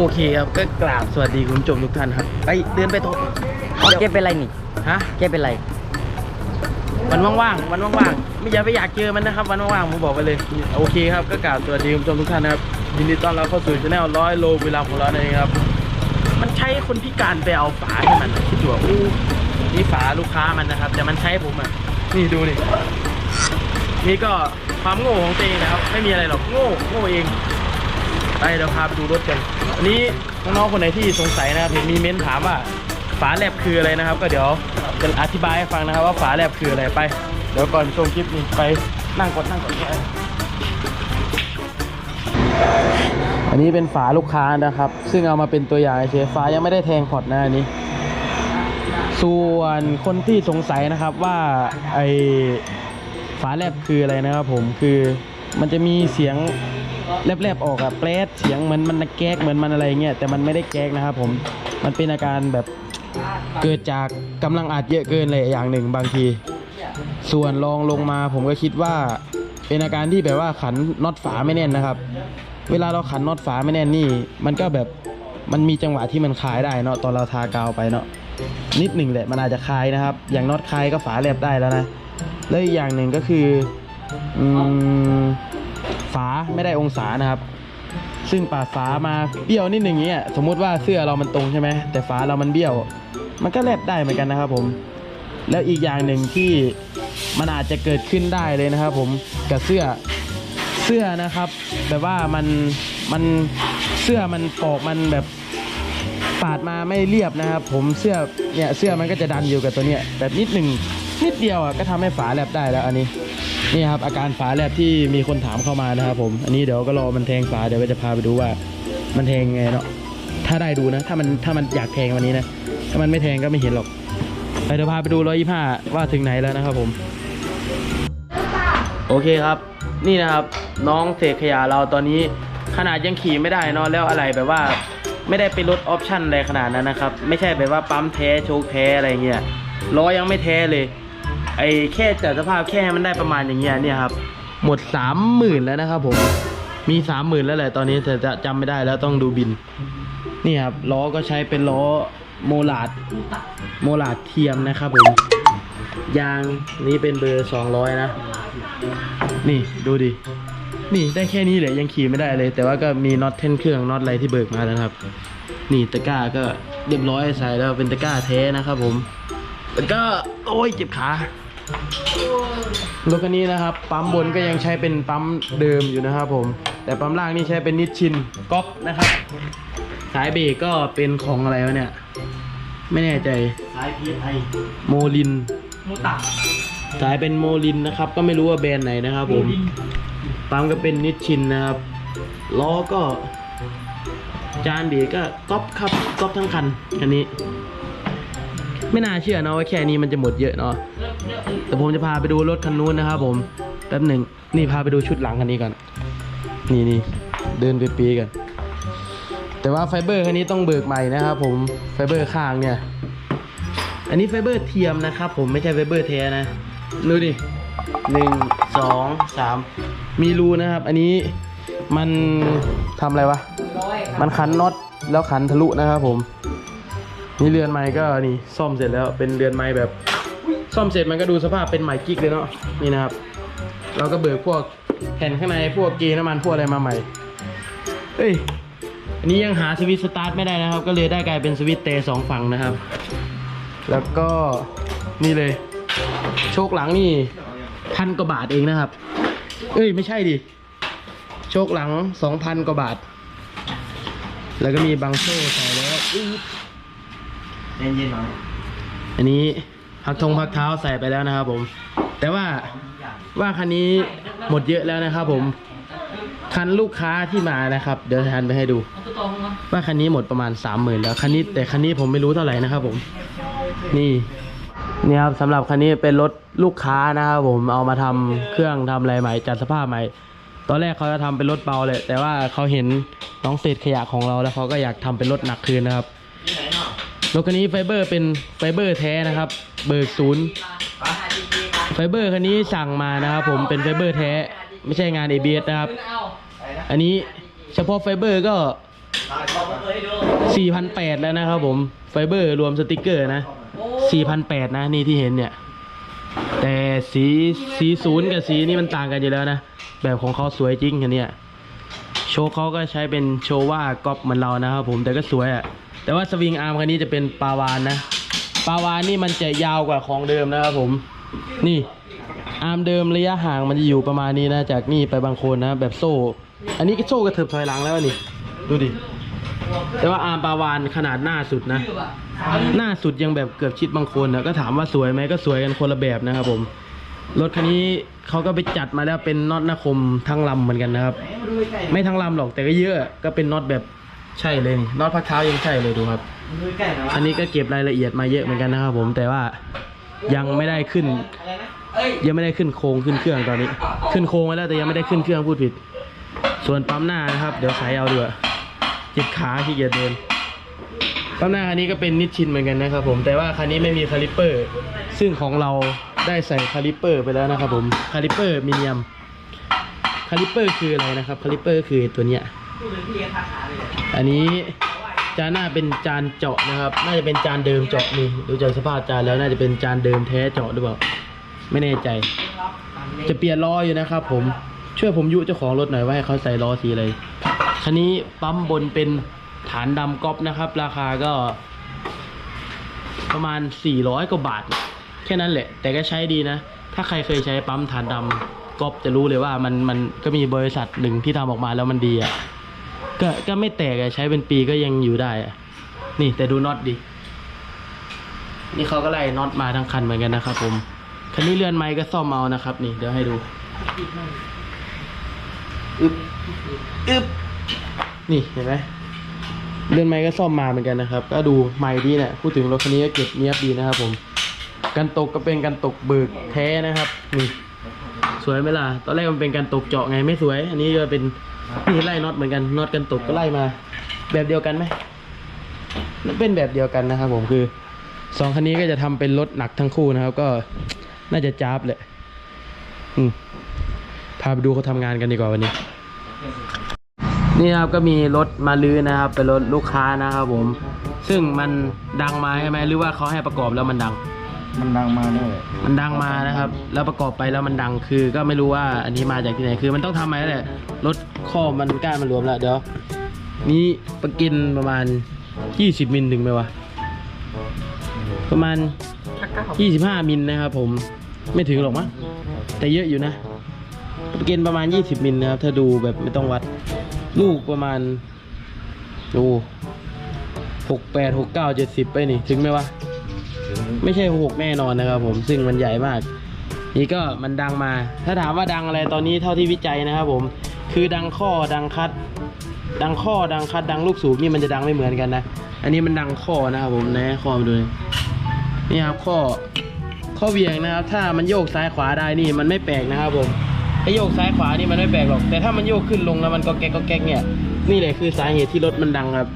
โอเคครับก็กราบสวัสดีคุณผู้ชมทุกท่านครับ ไปเดินไปโต๊ะเอาเกมเป็นไรนี่ ฮะเกมเป็นไร วันว่างๆวันว่างๆไม่อยากไปอยากเจอมันนะครับวันว่างๆผมบอกไปเลยโอเคครับก็กราบสวัสดีคุณผู้ชมทุกท่านนะครับยินดีต้อนรับเข้าสู่ช anel ร้อยโลเวลาของเรานั่นเองครับ มันใช้คนพิการไปเอาฝาให้มันนะคิดดูว่าอู้นี่ฝาลูกค้ามันนะครับ แต่มันใช้ผมอะนี่ดูนี่นี่ก็ความโง่ของตัวเองนะครับ ไม่มีอะไรหรอกโง่โง่เอง ไปเดี๋ยวพาไปดูรถกันอันนี้น้องๆคนไหนที่สงสัยนะครับเห็นมีเม้นถามว่าฝาแลบคืออะไรนะครับ ก็เดี๋ยวจะอธิบายให้ฟังนะครับ ว่าฝาแลบคืออะไรไป เดี๋ยวก่อนชมคลิปนี้ไปนั่งก่อนนั่งก่อนอันนี้เป็นฝาลูกค้านะครับ ซึ่งเอามาเป็นตัวอย่างเฉยฝายังไม่ได้แทงพอร์ตนะอันนี้ ส่วนคนที่สงสัยนะครับว่าไอฝาแลบคืออะไรนะครับผมคือมันจะมีเสียง แลบๆออกอะแปรดเสียงเหมือนมันแก๊กเหมือนมันอะไรเงี้ยแต่มันไม่ได้แก๊กนะครับผมมันเป็นอาการแบบเกิดจากกำลังอัดเยอะเกินเลยอย่างหนึ่งบางที ส่วนรองลงมาผมก็คิดว่า เป็นอาการที่แบบว่าขันน็อตฝาไม่แน่นนะครับ เวลาเราขันน็อตฝาไม่แน่นนี่ มันก็แบบมันมีจังหวะที่มันคลายได้เนาะตอนเราทากาวไปเนาะนิดหนึ่งแหละมันอาจจะคลายนะครับ อย่างน็อตคลายก็ฝาแลบได้แล้วนะแล้วอีกอย่างหนึ่งก็คืออืม ฝาไม่ได้องศานะครับ ซึ่งปาดฝามาเบี้ยวนิดหนึ่งเงี้ยสมมุติว่าเสื้อเรามันตรงใช่ไหมแต่ฝาเรามันเบี้ยว มันก็แลบได้เหมือนกันนะครับ ผม แล้วอีกอย่างหนึ่งที่มันอาจจะเกิดขึ้นได้เลยนะครับ ผมกับเสื้อเสื้อนะครับ แบบว่ามันมันเสื้อมันปอกมันแบบปาดมาไม่เรียบนะครับ ผมเสื้อเนี่ยเสื้อมันก็จะดันอยู่กับตัวเนี้ยแบบนิดหนึ่งนิดเดียวอะก็ทำให้ฝาแลบได้แล้วอันนี้ นี่ครับอาการฝาแลบที่มีคนถามเข้ามานะครับผม อันนี้เดี๋ยวก็รอมันแทงฝาเดี๋ยวก็จะพาไปดูว่า มันแทงไงเนาะ ถ้าได้ดูนะ ถ้ามันถ้ามันอยากแทงวันนี้นะ ถ้ามันไม่แทงก็ไม่เห็นหรอก ไปเดี๋ยวพาไปดูร้อยยี่ห้าว่าถึงไหนแล้วนะครับผม โอเคครับ นี่นะครับน้องเสกขยะเราตอนนี้ขนาดยังขี่ไม่ได้เนอะแล้วอะไรแบบว่าไม่ได้ไปลดออปชั่นอะไรขนาดนั้นนะครับ ไม่ใช่แบบว่าปั๊มแท้โชคแท้อะไรเงี้ยล้อยังไม่แท้เลย ไอ้แค่จัดสภาพแค่มันได้ประมาณอย่างเงี้ยเนี่ยครับ หมดสามหมื่นแล้วนะครับผมมีสามหมื่นแล้วแหละตอนนี้แต่จะจำไม่ได้แล้วต้องดูบิน นี่ครับล้อก็ใช้เป็นล้อโมลาดโมลาดเทียมนะครับผมยางนี้เป็นเบอร์สองร้อยนะ นี่ดูดิ นี่ได้แค่นี้เลยยังขี่ไม่ได้เลย แต่ว่าก็มีน็อตเท่นเครื่องน็อตอะไรที่เบิกมาแล้วครับ นี่ตะกร้าก็เรียบร้อยใส่แล้วเป็นตะกร้าแท้นะครับผม แล้วก็โอ้ยเจ็บขา รถคันนี้นะครับ ปั๊มบนก็ยังใช้เป็นปั๊มเดิมอยู่นะครับผม แต่ปั๊มล่างนี่ใช้เป็นนิชชินก๊อกนะครับ สายเบรกก็เป็นของอะไรวะเนี่ย ไม่แน่ใจ สายพีไอโมลินมูตักสายเป็นโมลินนะครับ ก็ไม่รู้ว่าแบรนด์ไหนนะครับผม ปั๊มก็เป็นนิชชินนะครับ ล้อก็ จานเบรกก็ก๊อปครับก๊อปทั้งคัน อันนี้ ไม่น่าเชื่อเนาะว่าแค่นี้มันจะหมดเยอะเนาะแต่ผมจะพาไปดูรถคันนู้นนะครับผมแป๊บหนึ่งนี่พาไปดูชุดหลังคันนี้ก่อนนี่นี่เดินไปปีกัน แต่ว่าไฟเบอร์คันนี้ต้องเบิกใหม่นะครับผมไฟเบอร์ข้างเนี่ย อันนี้ไฟเบอร์เทียมนะครับผมไม่ใช่ไฟเบอร์แท้นะดูดิหนึ่งสองสามมีรูนะครับ อันนี้มันทำอะไรวะ มันขันน็อตแล้วขันทะลุนะครับผม นี่เรือนไม้ก็นี่ซ่อมเสร็จแล้วเป็นเรือนไม้แบบ ซ่อมเสร็จมันก็ดูสภาพเป็นใหม่กิ๊กเลยเนาะนี่นะครับ เราก็เบิกพวกแผ่นข้างในพวกเกยร์น้ำมันพวกอะไรมาใหม่เอ้ยอันนี้ยังหาสวิตสตาร์ทไม่ได้นะครับ ก็เลยได้กลายเป็นสวิตเตะสองฝั่งนะครับ แล้วก็นี่เลย โชคหลังนี่พันกว่าบาทเองนะครับ เอ้ยไม่ใช่ดิโชคหลังสองพันกว่าบาท แล้วก็มีบังโซ่ใส่แล้ว เย็นเย็นหน่อยอันนี้พักทงพักเท้าใส่ไปแล้วนะครับผม แต่ว่าว่าคันนี้หมดเยอะแล้วนะครับผม คันลูกค้าที่มานะครับ เดี๋ยวทันไปให้ดู ว่าคันนี้หมดประมาณสามหมื่นแล้วคันนี้แต่คันนี้ผมไม่รู้เท่าไหร่นะครับผม นี่นี่ครับสำหรับคันนี้เป็นรถลูกค้านะครับผมเอามาทำเครื่องทำอะไรใหม่จัดสภาพใหม่ ตอนแรกเขาจะทำเป็นรถเบาเลย แต่ว่าเขาเห็นน้องเศษขยะของเราแล้วเขาก็อยากทำเป็นรถหนักคืนนะครับ รถคันนี้ไฟเบอร์เป็นไฟเบอร์แท้นะครับ เบิกศูนย์ไฟเบอร์คันนี้สั่งมานะครับ ผมเป็นไฟเบอร์แท้ ไม่ใช่งาน ABS นะครับ อันนี้เฉพาะไฟเบอร์ก็ 4,800 แล้วนะครับ ผมไฟเบอร์รวมสติกเกอร์นะ4,800 นะนี่ที่เห็นเนี่ย แต่สีสีศูนย์กับสีนี่มันต่างกันอยู่แล้วนะ แบบของเขาสวยจริงคันนี้โชว์เขาก็ใช้เป็นโชว่าก๊อปเหมือนเรานะครับผมแต่ก็สวยอะ่ะ แต่ว่าสวิงอาร์มคันนี้จะเป็นปาวานนะ ปาวานนี่มันจะยาวกว่าของเดิมนะครับผม นี่อาร์มเดิมระยะห่างมันจะอยู่ประมาณนี้นะ จากนี่ไปบางโคนนะ แบบโซ่ อันนี้ก็โซ่กระเถิบถอยหลังแล้วนี่ ดูดิ แต่ว่าอาร์มปาวานขนาดหน้าสุดนะ หน้าสุดยังแบบเกือบชิดบางคนนะ ก็ถามว่าสวยไหมก็สวยกันคนละแบบนะครับผม รถคันนี้เขาก็ไปจัดมาแล้วเป็นน็อตนาคมทั้งลำเหมือนกันนะครับ ไม่ทั้งลำหรอกแต่ก็เยอะ ก็เป็นน็อตแบบ ใช่เลยนี่น็อตพักเท้ายังใช่เลยดูครับอันนี้ก็เก็บรายละเอียดมาเยอะเหมือนกันนะครับผมแต่ว่ายังไม่ได้ขึ้นยังไม่ได้ขึ้นโครงขึ้นเครื่องตอนนี้ ขึ้นโครงไว้แล้วแต่ยังไม่ได้ขึ้นเครื่องพูดผิด ส่วนปั๊มหน้านะครับ เดี๋ยวใส่เอาดีกว่าเจ็บขาขี้เกียจเดินปั๊มหน้าคันนี้ก็เป็นนิชชินเหมือนกันนะครับผมแต่ว่าคันนี้ไม่มีคาลิปเปอร์ ซึ่งของเราได้ใส่คาลิปเปอร์ไปแล้วนะครับผมคาลิปเปอร์มีเนียมคาลิปเปอร์คืออะไรนะครับคาลิปเปอร์คือตัวเนี้ย อันนี้จานหน้าเป็นจานเจาะนะครับ น่าจะเป็นจานเดิมเจาะนี่ดูจากสภาพจานแล้วน่าจะเป็นจานเดิมแท้เจาะหรือเปล่า ไม่แน่ใจ จะเปลี่ยนล้ออยู่นะครับผม ช่วยผมยุเจ้าของรถหน่อยว่าให้เขาใส่ล้อสีอะไร คันนี้ปั๊มบนเป็นฐานดำก๊อปนะครับ ราคาก็ ประมาณ 400 กว่าบาท แค่นั้นแหละ แต่ก็ใช้ดีนะ ถ้าใครเคยใช้ปั๊มฐานดำก๊อปจะรู้เลยว่ามันมันก็มีบริษัทหนึ่งที่ทำออกมาแล้วมันดีอะ ก็ก็ไม่แตกอะใช้เป็นปีก็ยังอยู่ได้อะนี่แต่ดูน็อตดิ นี่เขาก็ไล่น็อตมาทั้งคันเหมือนกันนะครับ ผม คันนี้เรือนไม้ก็ซ่อมเอานะครับ นี่เดี๋ยวให้ดูอึบอึบนี่เห็นไหมเรือนไม้ก็ซ่อมมาเหมือนกันนะครับ ก็ดูใหม่ดีเนี่ยพูดถึงรถคันนี้ก็เก็บเนี้ยบดีนะครับ ผม กันตกก็เป็นกันตกเบิกแท้นะครับ นี่ สวยไหมล่ะ ตอนแรกมันเป็นกันตกเจาะไงไม่สวย อันนี้ก็เป็น นี่ไล่น็อตเหมือนกันน็อตกันตกก็ไล่มา แบบเดียวกันไหมเป็นแบบเดียวกันนะครับ ผมคือสองคันนี้ก็จะทำเป็นรถหนักทั้งคู่นะครับ ก็น่าจะจ้าบแหละอืมพาไปดูเขาทำงานกันดีกว่าวันนี้นี่ครับก็มีรถมาลื้อนะครับ เป็นรถลูกค้านะครับผม ซึ่งมันดังมาใช่ไหมหรือว่าเขาให้ประกอบแล้วมันดัง มันดังมาเนี่ยมันดังมานะครับ แล้วประกอบไปแล้วมันดังคือ ก็ไม่รู้ว่าอันนี้มาจากที่ไหนคือมันต้องทำมาแล้วแหละรถข้อมันก้านมันรวมแล้วเดี๋ยวนี่ประกินประมาณ 20 มิลถึงไหมวะประมาณ 25 มิลนะครับผมไม่ถึงหรอกมั้งแต่เยอะอยู่นะประกินประมาณ 20 มิลนะครับถ้าดูแบบไม่ต้องวัดลูกประมาณดูหกแปดหกเก้าเจ็ดสิบไปนี่ ถึงไหมวะ ไม่ใช่หกแน่นอนนะครับผมซึ่งมันใหญ่มาก นี่ก็มันดังมา ถ้าถามว่าดังอะไรตอนนี้เท่าที่วิจัยนะครับผมคือดังข้อดังคัด ดังข้อดังคัดดังลูกสูบนี่มันจะดังไม่เหมือนกันนะ อันนี้มันดังข้อนะครับผมนะข้อมาดูนี่นี่ครับข้อข้อเวียงนะครับ ถ้ามันโยกซ้ายขวาได้นี่มันไม่แปลกนะครับผมถ้าโยกซ้ายขวานี่มันไม่แปลกหรอก แต่ถ้ามันโยกขึ้นลงแล้วมันก็แก๊กก็แก๊กเนี่ยนี่แหละคือสาเหตุที่รถมันดังครับ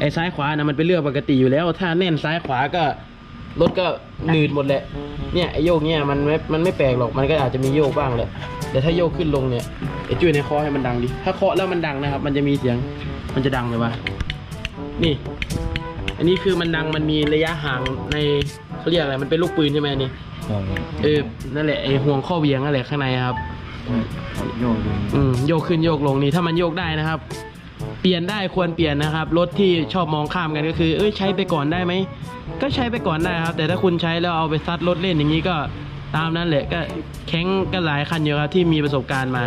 ไอ้ซ้ายขวานะมันเป็นเรื่องปกติอยู่แล้ว ถ้าแน่นซ้ายขวาก็ รถก็หนืดหมดแหละ เนี่ยไอโยกเนี่ยมันไม่ มันไม่แปลกหรอก มันก็อาจจะมีโยกบ้างแหละ แต่ถ้าโยกขึ้นลงเนี่ยไอจุ้ยในเคอให้มันดังดิ ถ้าเคาะแล้วมันดังนะครับ มันจะมีเสียง มันจะดังเลยวะนี่ อันนี้คือมันดัง มันมีระยะห่างในเขาเรียกอะไร มันเป็นลูกปืนใช่ไหมอันนี่เออ นั่นแหละไอห่วงข้อเวียงนั่นแหละข้างในครับ โยกดูอืมโยกขึ้นโยกลงนี่ถ้ามันโยกได้นะครับ เปลี่ยนได้ควรเปลี่ยนนะครับ รถที่ชอบมองข้ามกันก็คือ เอ้ยใช้ไปก่อนได้ไหม ก็ใช้ไปก่อนได้ครับ แต่ถ้าคุณใช้แล้วเอาไปซัดรถเล่นอย่างนี้ก็ตามนั้นแหละก็แข็งกันหลายคันอยู่ครับที่มีประสบการณ์มา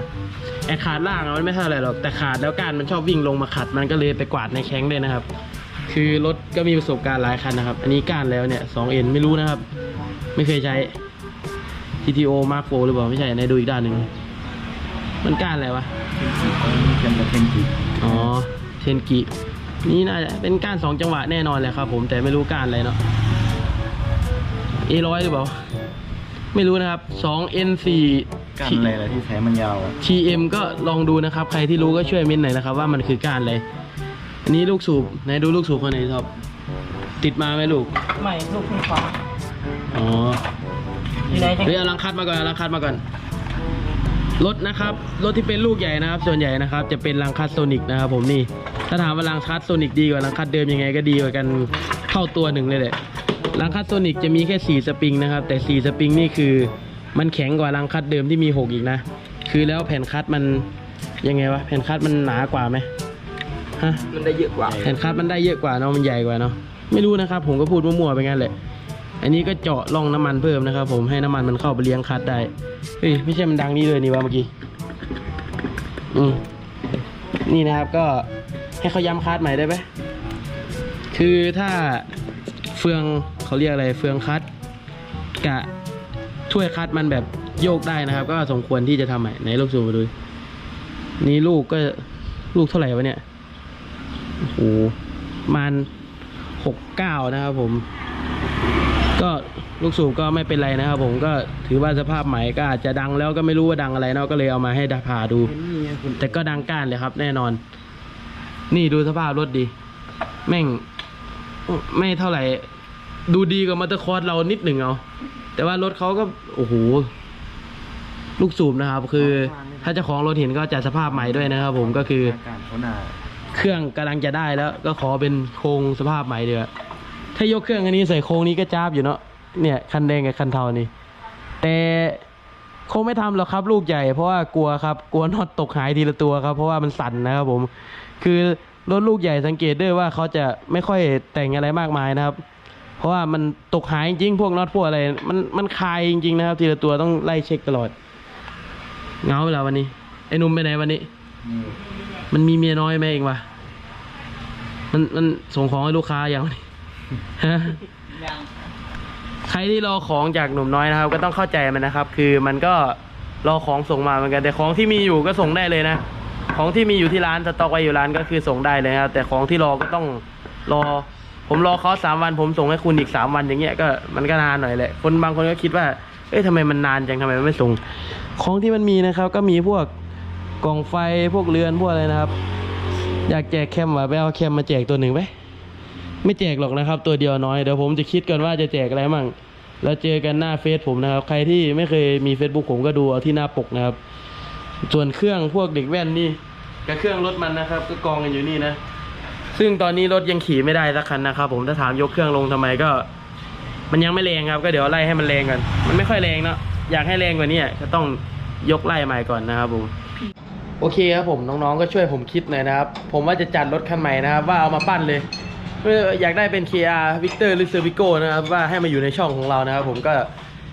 ไอขาดล่างมันไม่เท่าไหร่หรอกแต่ขาดแล้วการมันชอบวิ่งลงมาขัด มันก็เลยไปกวาดในแข้งเลยนะครับ คือรถก็มีประสบการณ์หลายคันนะครับ อันนี้ก้านแล้วเนี่ย2เอ็นไม่รู้นะครับ ไม่เคยใช้ GTO Mark 4หรือเปล่าไม่ใช่ในดูอีกด้านหนึ่งมันก้านอะไรวะเป็นกระเทนจิ อ๋อเทนกิ นี่น่าจะเป็นก้านสองจังหวะแน่นอนเลยครับผมแต่ไม่รู้ก้านอะไรเนาะ A ร้อยหรือเปล่า ไม่รู้นะครับสอง N สี่กันอะไรล่ะที่แท้มันยาวอะ TM ก็ลองดูนะครับ ใครที่รู้ก็ช่วยเมินหน่อยนะครับ ว่ามันคือก้านอะไร อันนี้ลูกสูบไหนดูลูกสูบคนไหนท็อปติดมาไหมลูกไม่ลูกคุณฟ้าอ๋อ อยู่ไหนจะ เฮ้ยเอาลังคัดมาก่อนเอาลังคัดมาก่อน รถนะครับ รถที่เป็นลูกใหญ่นะครับ ส่วนใหญ่นะครับ จะเป็นลังคัดโซนิกนะครับผมนี่ ถ้าถามว่ารังคัดโซนิกดีกว่ารังคัดเดิมยังไงก็ดีกว่ากันเท่าตัวหนึ่งเลยแหละรังคัดโซนิกจะมีแค่4สปริงนะครับ แต่4สปริงนี่คือ มันแข็งกว่ารังคัดเดิมที่มี 6 อีกนะ คือแล้วแผ่นคัดมันยังไงวะ แผ่นคัดมันหนากว่าไหมฮะ มันได้เยอะกว่า แผ่นคัดมันได้เยอะกว่าเนาะ มันใหญ่กว่าเนาะ ไม่รู้นะครับ ผมก็พูดมั่วๆไปงั้นแหละ อันนี้ก็เจาะร่องน้ำมันเพิ่มนะครับ ผมให้น้ำมันมันเข้าไปเลี้ยงคัดได้เฮ้ยไม่ใช่มันดังนี่เลยนี่วะเมื่อกี้อืมนี่นะครับก็ให้เขาย้ำคัดใหม่ได้ไหมคือถ้าเฟืองเขาเรียกอะไรเฟืองคัดกะถ้วยคัดมันแบบโยกได้นะครับ ก็สมควรที่จะทำใหม่ไหนลูกสูบมาดูนี่ลูกก็ลูกเท่าไหร่วะเนี่ยโอ้โหมันหกเก้านะครับผม ก็ลูกสูบก็ไม่เป็นไรนะครับผมก็ถือว่าสภาพใหม่ก็อาจจะดังแล้วก็ไม่รู้ว่าดังอะไรเนาะก็เลยเอามาให้ดาพาดูเห็นนี่ไงคุณแต่ก็ดังก้านเลยครับ แน่นอน นี่ดูสภาพรถดี แม่ง ไม่เท่าไหร่ ดูดีกว่ามอเตอร์คอร์สเรานิดหนึ่งเอา แต่ว่ารถเขาก็โอ้โหลูกสูบนะครับ คือถ้าเจ้าของรถเห็นก็จะสภาพใหม่ด้วยนะครับ ผมก็คืออาการเขาหนาเครื่องกำลังจะได้แล้ว ก็ขอเป็นโครงสภาพใหม่เดือ ถ้ายกเครื่องอันนี้ใส่โครงนี้ก็จ้าบอยู่เนาะเนี่ยคันแดงกับคันเทานี่แต่คงไม่ทำหรอกครับลูกใหญ่เพราะว่ากลัวครับกลัวน็อตตกหายทีละตัวครับ เพราะว่ามันสั่นนะครับผม คือรถลูกใหญ่สังเกตด้วยว่าเขาจะไม่ค่อยแต่งอะไรมากมายนะครับ เพราะว่ามันตกหายจริงๆพวกน็อตพวกอะไร มันมันคายจริง ๆ นะครับ ทีละตัวต้องไล่เช็คตลอดเงาเวลาวันนี้ไอ้นุ่มไปไหนวันนี้ มันมีเมียน้อยไหมเองวะมันมันส่งของให้ลูกค้าอย่างนี้ ฮะใครที่รอของจากหนุ่มน้อยนะครับ ก็ต้องเข้าใจมันนะครับ คือมันก็รอของส่งมาเหมือนกันแต่ของที่มีอยู่ก็ส่งได้เลยนะ ของที่มีอยู่ที่ร้านสต็อกไว้อยู่ร้านก็คือส่งได้เลยครับ แต่ของที่รอก็ต้องรอ ผมรอเขาสามวัน ผมส่งให้คุณอีกสามวันอย่างเงี้ยก็มันก็นานหน่อยแหละ คนบางคนก็คิดว่า เอ้ยทำไมมันนานจังทำไมมันไม่ส่ง ของที่มันมีนะครับ ก็มีพวกกล่องไฟพวกเรือนพวกอะไรนะครับ อยากแจกแคมวะไปเอาแคมมาแจกตัวหนึ่งไหม ไม่แจกหรอกนะครับ ตัวเดียวน้อยเดี๋ยวผมจะคิดกันว่าจะแจกอะไรมั่งแล้วเจอกันหน้าเฟซผมนะครับ ใครที่ไม่เคยมี Facebook ผมก็ดูเอาที่หน้าปกนะครับ ส่วนเครื่องพวกเด็กแว่นนี่กับเครื่องรถมันนะครับ ก็กองกันอยู่นี่นะ ซึ่งตอนนี้รถยังขี่ไม่ได้สักคันนะครับ ผมถ้าถามยกเครื่องลงทำไมก็ มันยังไม่แรงครับ ก็เดี๋ยวไล่ให้มันแรงก่อนมันไม่ค่อยแรงเนาะอยากให้แรงกว่านี้ก็ต้องยกไล่ใหม่ก่อนนะครับผมโอเคครับผมน้องๆก็ช่วยผมคิดหน่อยนะครับ ผมว่าจะจัดรถคันใหม่นะครับ ว่าเอามาปั้นเลย อยากได้เป็น KR Victor หรือ Cervico นะครับ ว่าให้มาอยู่ในช่องของเรานะครับ ผมก็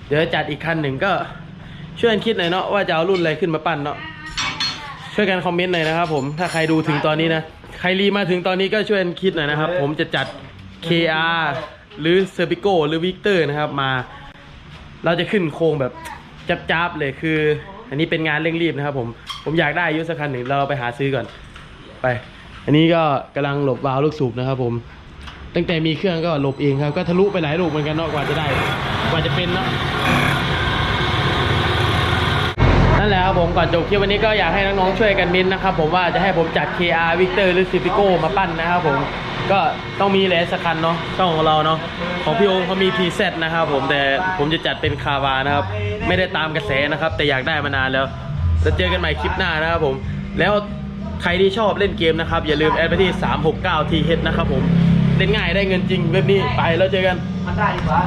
เดี๋ยวจัดอีกคันหนึ่งก็ช่วยกันคิดหน่อยเนาะว่าจะเอารุ่นอะไรขึ้นมาปั้นเนาะช่วยกันคอมเมนต์หน่อยนะครับ ผมถ้าใครดูถึงตอนนี้นะใครรีมาถึงตอนนี้ก็ช่วยกันคิดหน่อยนะครับ ผมจะจัด KR หรือ Cervico หรือ Victor นะครับมา เราจะขึ้นโครงแบบจับๆเลยคือ อันนี้เป็นงานเร่งรีบนะครับ ผมผมอยากได้อายุสักคันหนึ่งเราไปหาซื้อก่อนไป อันนี้ก็กำลังหลบวาล์วลูกสูบนะครับผม ตั้งแต่มีเครื่องก็หลบเองครับ ก็ทะลุไปหลายลูกเหมือนกันเนาะกว่าจะได้ กว่าจะเป็นเนาะนั่นแหละครับผมก่อนจบคลิปวันนี้ก็อยากให้น้องๆช่วยกันมินนะครับผมว่าจะให้ผมจัด KR Victor หรือ Civico มาปั้นนะครับผมก็ต้องมีแหละสักคันเนาะช่องของเราเนาะของพี่โอมเขามี PZ นะครับผมแต่ผมจะจัดเป็นคาวานะครับ ไม่ได้ตามกระแสนะครับ แต่อยากได้มานานแล้ว จะเจอกันใหม่คลิปหน้านะครับผม แล้ว ใครที่ชอบเล่นเกมนะครับ อย่าลืมแอดไปที่ 369 TH นะครับผม เล่นง่ายได้เงินจริงเว็บนี้ไปแล้วเจอกัน มันได้ดีกว่า